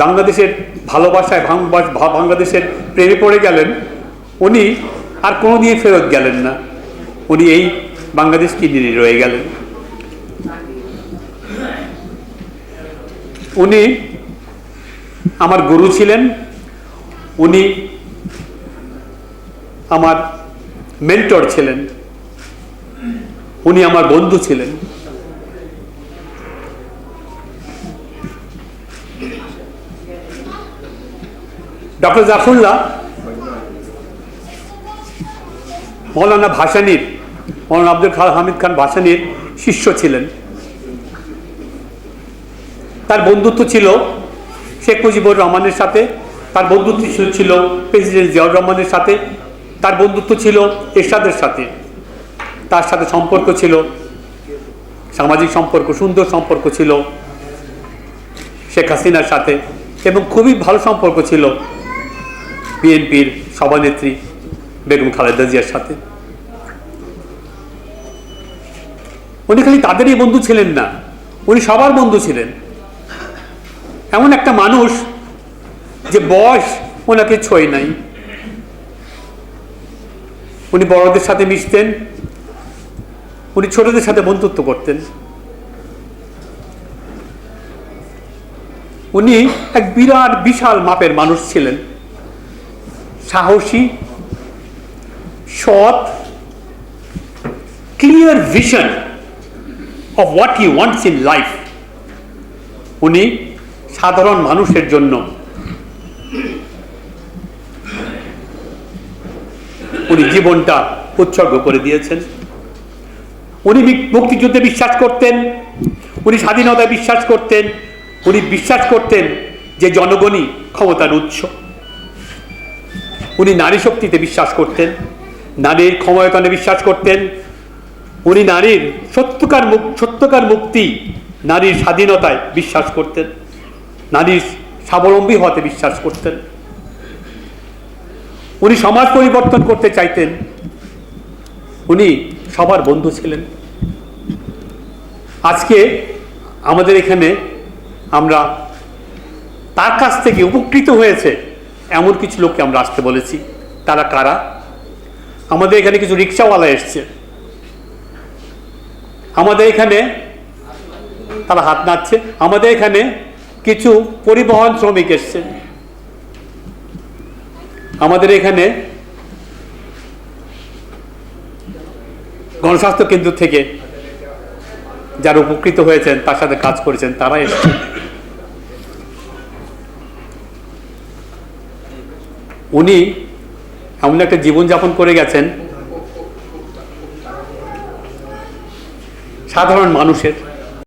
বাংলাদেশের ভালোবাসায় বাংলাদেশের প্রেমে পড়ে গেলেন, উনি আর কোনো দিয়ে ফেরত গেলেন না। উনি এই বাংলাদেশকে নিয়ে রয়ে গেলেন। উনি আমার গুরু ছিলেন, উনি আমার মেন্টর ছিলেন, উনি আমার বন্ধু ছিলেন। ডক্টর জাফরুল্লাহ মৌলানা ভাসানির মৌলানা আব্দুল খাল হামিদ খান ভাসানির শিষ্য ছিলেন। তার বন্ধুত্ব ছিল শেখ মুজিবুর রহমানের সাথে, তার বন্ধুত্ব ছিল- প্রেসিডেন্ট জিয়াউর রহমানের সাথে, তার বন্ধুত্ব ছিল এরশাদের সাথে। তার সাথে সম্পর্ক ছিল, সামাজিক সম্পর্ক, সুন্দর সম্পর্ক ছিল শেখ হাসিনার সাথে। এবং খুবই ভালো সম্পর্ক ছিল বিএনপির সভানেত্রী বেগম খালেদা জিয়ার সাথে। উনি খালি তাদেরই বন্ধু ছিলেন না, উনি সবার বন্ধু ছিলেন। এমন একটা মানুষ যে বয়স ওনাকে ছয় নাই। উনি বড়দের সাথে মিশতেন, উনি ছোটদের সাথে বন্ধুত্ব করতেন। উনি এক বিরাট, বিশাল মাপের মানুষ ছিলেন। সাহসী, সৎ clear vision of what he wants in life উনি সাধারণ মানুষের জন্য উনি জীবনটা উৎসর্গ করে দিয়েছেন। উনি মুক্তিযুদ্ধে বিশ্বাস করতেন, উনি স্বাধীনতায় বিশ্বাস করতেন উনি বিশ্বাস করতেন যে জনগণই ক্ষমতার উৎস। উনি নারী শক্তিতে বিশ্বাস করতেন, নারীর ক্ষমতায়নে বিশ্বাস করতেন। উনি নারীর সত্যকার মুক, সত্যকার মুক্তি, নারীর স্বাধীনতায় বিশ্বাস করতেন, নারীর স্বাবলম্বী হতে বিশ্বাস করতেন। উনি সমাজ পরিবর্তন করতে চাইতেন। উনি সবার বন্ধু ছিলেন। আজকে আমাদের এখানে আমরা তার কাছ থেকে উপকৃত হয়েছে এমন কিছু লোককে আমরা আসতে বলেছি। তারা কারা? আমাদের এখানে কিছু রিক্সাওয়ালা এসছে। আমাদের এখানে তারা হাত নাড়ছে। আমাদের এখানে কিছু পরিবহন শ্রমিক এসছে। আমাদের এখানে গণস্বাস্থ্য কেন্দ্র থেকে যারা উপকৃত হয়েছেন, তার সাথে কাজ করেছেন, তারা এসছেন উনি এমন একটা জীবনযাপন করে গেছেন। সাধারণ মানুষের।